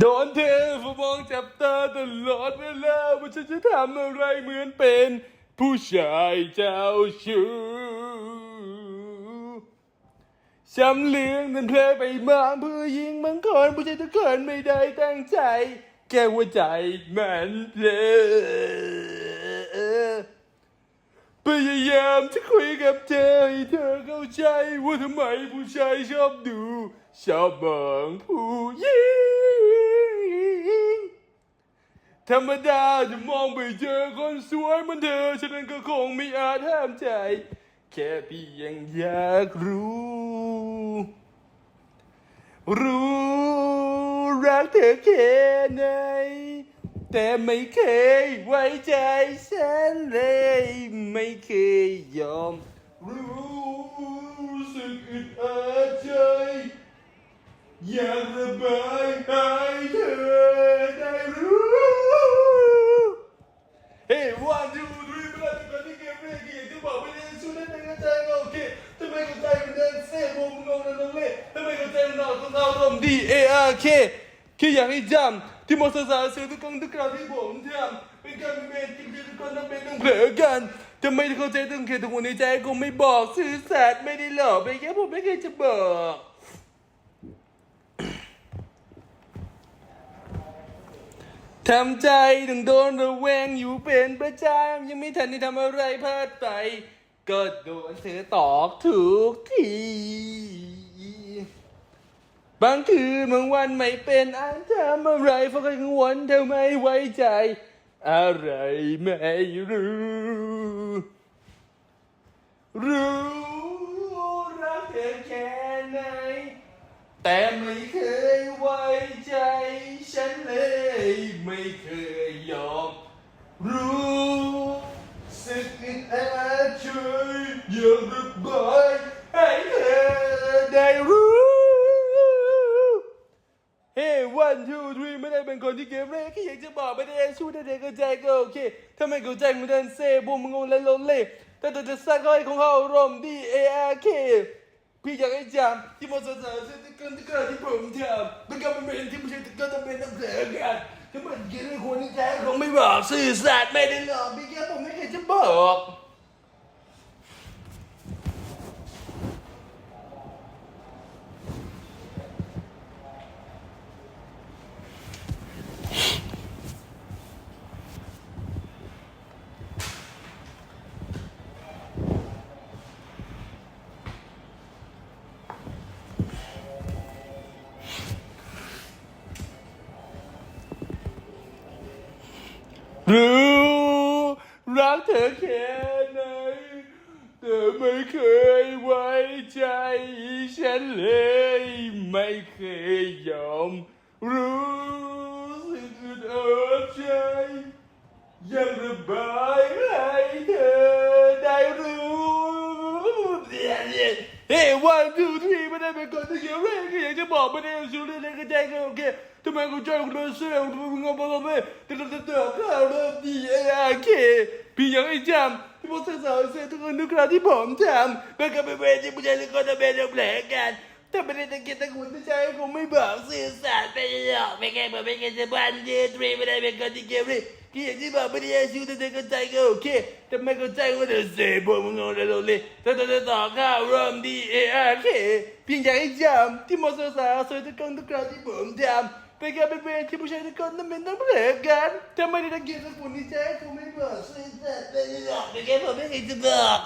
โดนเธอผู้มองจับตาตลอดเวลาว่าฉันจะทำอะไรเหมือนเป็น ผู้ชายเจ้าชู้ช้ำเลืองนั้นเพลอไปมางผู้หญิงบางคนผู้ชายทุกคนไม่ได้ตั้งใจ แค่หัวใจมันเพลอ พยายามจะคุยกับเธอให้เธอเข้าใจว่าทำไมผู้ชายชอบดู ชอบมองผู้หญิงธรรมดาจะมองไปเจอคนสวยเหมือนเธอ ฉะนั้นก็คงไม่อาจห้ามใจ แค่พี่ยังอยากรู้ รู้รักเธอแค่ไหน แต่ไม่เคยไว้ใจฉันเลย ไม่เคยยอม รู้สึกอึดอัดใจ อยากระบายให้เธอได้รู้ เฮ้ยวันทูทรีเวลาที่ก่อนที่เกมเรียกอยากจะบอกไม่ได้ช่วยได้ในกระจาโอเคทำไมกระจมันเดินเซ่บงงงนั่นนั่นเลยทำไมกระจมันนอนต้องเอาลมดี A R K แค่อยากให้จำ ที่มอสซาเสือทุกครั้งทุกคราวที่ผมทำเป็นการเป็นเมนที่ทุกคนต้องเป็นต้องเผลอกันทำไม่เข้าใจต้องเขียนทุกคนในใจกูไม่บอกสื่อสารไม่ได้หลอกไปแค่ผมไม่เคยจะบอกทำใจถึงโดนระแวงอยู่เป็นประจำยังไม่ทันได้ทำอะไรพลาดไปก็โดนเธอตอกทุกที บางคืนบางวันไม่เป็นอันทำอะไรเพราะกังวลเธอไม่ไว้ใจ อะไรไม่รู้ รู้รักเธอแค่ไหน แต่ไม่เคยไว้ใจ ฉันเลยไม่เคยยอมรู้สึกอึดอัดใจอยากระบายให้เธอได้รู้ เฮ้ one two three ไม่ได้เป็นคนที่เกเรแค่อยากจะบอกไม่ได้ชู้ได้เด็กก็ใจก็โอเคถ้าไม่เข้าใจมันเดินเซ่บุมงงและโลเล่แต่แต่จะสักก้อยของเขาอารมณ์ดี A R K พี่อยากให้จำที่มอสซาเซตกันที่กระที่ผมทำเป็นการเป็นที่ไม่ใช่ตะกันต้องเป็นต้องเสียกันถ้ามันเกเรคนที่แท้คงไม่บอกสื่อสารไม่ได้หรอกพี่แค่ผมไม่เคยจะบอก กเธอแค่ไหนเธอไม่เคยไว้ใจฉันเลย ไม่เคยยอมรู้สึกอึดอัดใจยังระบายให้เธอได้รู้ เฮ้วันทูทีไม่ได้เป็นคนที่เกี่ยวเรื่องก็อยากจะบอกไม่ได้สู้เรื่องในกระจายก็โอเคทำไมกูใจกูโดนเสื้อกูงงไปหมดแต่ต่แต่แต่ข้าวเริ่มดีเออเคพี่ยังไม่จำที่พวกสาวๆเสียทุกคนทุกครั้งที่ผมจำเป็นกับเป็นเวทีผู้ชายทุกคนจะเป็นแผลกัน ถ้าไม่ได้ตะเกียบตะกุนตะใจคงไม่บอกสื่อสารไปหรอกไม่แค่บอกไม่แค่จะบันเดทรีไม่ได้เป็นคนที่เกี่ยวเรื่องที่อย่างที่บอกไม่ได้ชูแต่เด็กเข้าใจก็โอเคแต่ไม่เข้าใจก็เดี๋ยวเสียพวกมึงงงเลยเลยแต่แต่ต่อข้าวเริ่มดีเออเคเพียงอยากให้จำที่มอสซาสวยทุกครั้งทุกครั้งที่ผมทำเป็นการเป็นเวรที่ผู้ชายทุกคนนั้นเป็นต้องเผลอกันถ้าไม่ได้ตะเกียบตะกุนที่ใจคงไม่บอกสื่อสารไปหรอกไม่แค่ผมไม่เคยจะบอก